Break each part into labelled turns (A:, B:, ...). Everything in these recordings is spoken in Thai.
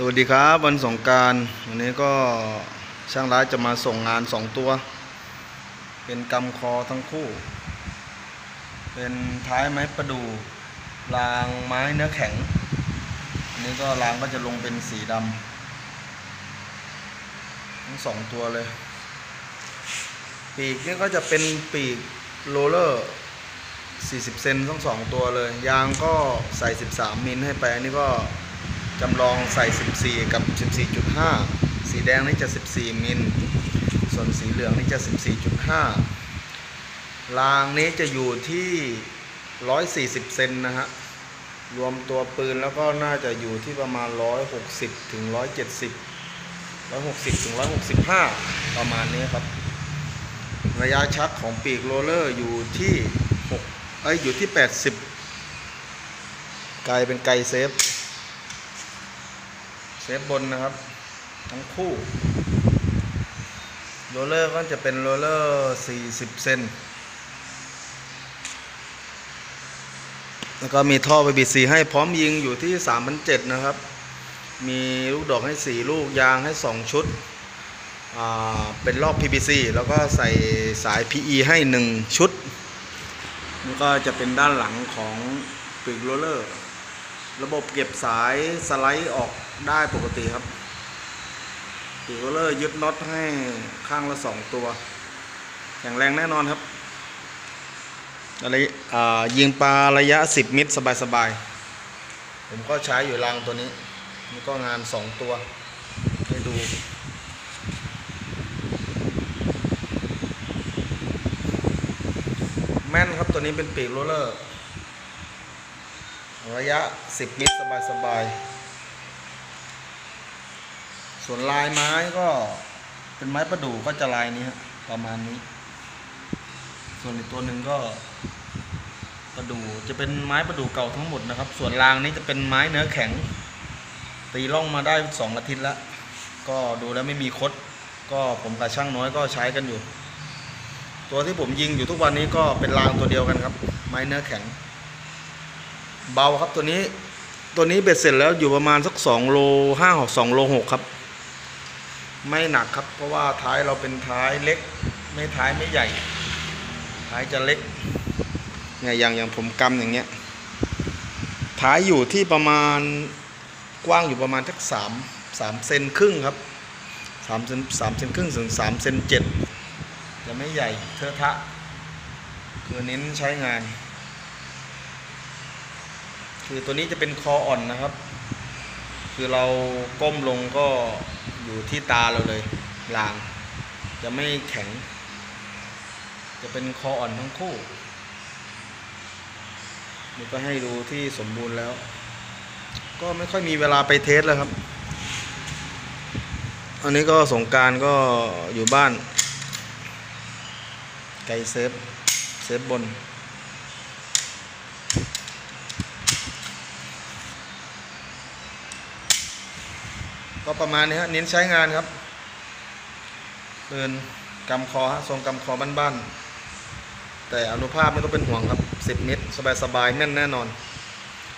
A: สวัสดีครับวันสงการวันนี้ก็ช่างร้ายจะมาส่งงานสองตัว เป็นกำคอทั้งคู่ เป็นท้ายไม้ประดู่รางไม้เนื้อแข็งอันนี้ก็รางก็จะลงเป็นสีดำทั้งสองตัวเลย ปีกนี่ก็จะเป็นปีกโรลเลอร์ 40 เซนทั้งสองตัวเลย ยางก็ใส่ 13 มิลให้ไปอันนี้ก็ จำลองใส่ 14 กับ 14.5 สีแดงนี่จะ 14 มิล ส่วนสีเหลืองนี่จะ 14.5 รางนี้จะอยู่ที่ 140 เซนนะฮะ รวมตัวปืนแล้วก็น่าจะอยู่ที่ประมาณ 160 ถึง 170 160 ถึง 165 ประมาณนี้ครับ ระยะชักของปีกโรเลอร์อยู่ที่6เอ้ยอยู่ที่ 80ไกลเป็นไกลเซฟ ซฟบนนะครับ ทั้งคู่โรลเลอร์ก็จะเป็นโรลเลอร์ 40 เซนแล้วก็มีท่อ PVC ให้พร้อมยิงอยู่ที่3,700นะครับ มีลูกดอกให้ 4 ลูกยางให้ 2 ชุด เป็นรอบ PVC แล้วก็ใส่สาย PE ให้ 1 ชุดนี่ก็จะเป็นด้านหลังของปีกโรลเลอร์ ระบบเก็บสายสไลด์ออก ได้ปกติครับปีกโรลเลอร์ยึดน็อตให้ข้างละสองตัวแข็งแรงแน่นอนครับอะไรอ่ายิงปลาระยะ 10 มิตรสบายๆ ผมก็ใช้อยู่รางตัวนี้นี่ก็งาน 2 ตัว ให้ดู แม่นครับตัวนี้เป็นปีกโรลเลอร์ ระยะ 10 มิตรสบายๆ ส่วนลายไม้ก็เป็นไม้ประดู่ก็จะลายนี้ฮะประมาณนี้ ส่วนอีกตัวหนึ่งก็ ประดู่จะเป็นไม้ประดู่เก่าทั้งหมดนะครับ ส่วนรางนี้จะเป็นไม้เนื้อแข็ง ตีร่องมาได้สองอาทิตย์แล้วก็ดูแล้วไม่มีคด ก็ผมกับช่างน้อยก็ใช้กันอยู่ ตัวที่ผมยิงอยู่ทุกวันนี้ก็เป็นรางตัวเดียวกันครับ ไม้เนื้อแข็ง เบาครับตัวนี้ตัวนี้เบ็ดเสร็จแล้วอยู่ประมาณสักสองโลห้าหกสองโลหกครับ ไม่หนักครับ เพราะว่าท้ายเราเป็นท้ายเล็ก ไม่ท้ายไม่ใหญ่ ท้ายจะเล็กเนี่ยอย่างอย่างผมกำอย่างเงี้ยท้ายอยู่ที่ประมาณกว้างอยู่ประมาณสักสามสามเซนครึ่งครับสามเซนสามเซนครึ่งถึงสามเซนเจ็ดจะไม่ใหญ่เทอะทะ คือเน้นใช้งาน คือตัวนี้จะเป็นคออ่อนนะครับ คือเราก้มลงก็ อยู่ที่ตาเราเลยลาง จะไม่แข็ง จะเป็นคออ่อนทั้งคู่นี่ก็ให้ดูที่สมบูรณ์แล้ว ก็ไม่ค่อยมีเวลาไปเทสแล้วครับ อันนี้ก็สงการก็อยู่บ้าน ไกลเซฟ เซฟบน ก็ประมาณนี้ฮะเน้นใช้งานครับเดินกำคอฮะทรงกำคอบ้านๆแต่อนุภาพไม่ต้องเป็นห่วงครับ 10 เมตรสบายๆแน่นแน่นอน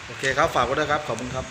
A: โอเคครับฝากไว้ด้วยครับ ขอบคุณครับ